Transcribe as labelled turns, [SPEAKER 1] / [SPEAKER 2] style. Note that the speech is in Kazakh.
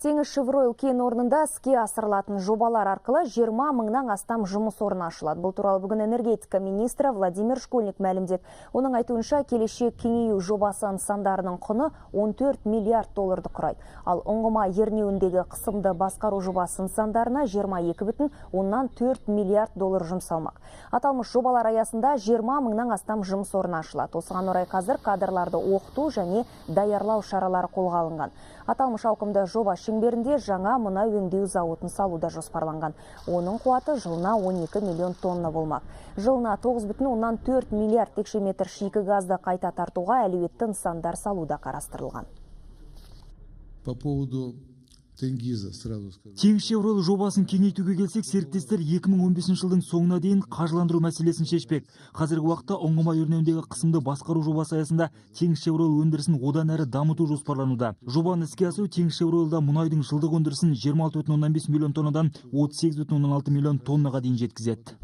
[SPEAKER 1] Теңіз Шевройл кен орнында іске асырылатын жобалар арқылы 20 мыңнан астам жұмыс орны ашылады. Бұл туралы бүгін энергетика министрі Владимир Школьник мәлімдеді. Оның айтуынша келешек кеңею жобасы нысандарының құны 14 миллиард долларды құрайды. Ал ұңғыма ернеуіндегі қысымды басқару жобасы нысандарына 22 бүтін оннан 4 миллиард доллар жұмсалмақ. Аталмыш жобалар аясында 20 мыңнан астам жұмыс орны ашылады. Осыған орай қазір кадрларды оқыту және даярлау шаралары қолға алынған. Аталмыш ауқымды жоба шеңберінде жаңа мұнай өңдеу зауытын салуда жоспарланған. Оның қуаты жылына 12 миллион тонна болмақ. Жылына 9,4 миллиард текше метр шикі газды қайта тартуға әлеуетті нысандар салуда қарастырылған.
[SPEAKER 2] По поводу Тенгиза сразу скажу.
[SPEAKER 3] теңіз шевройл жобасын кеңейтуге келсек серіктестер 2015 жылдың соңына дейін қаржыландыру мәселесін шешпек. Қазіргі уақытта ұңғыма ернеуіндегі қысымды басқару жобасы аясында теңіз шевройл өндірісін одан әрі дамыту жоспарлануда. Жобаны іске асыру теңіз шевройлда мұнайдың жылдық өндірісін 26,5 миллион тоннадан 38,6 миллион тоннаға дейін жеткізеді.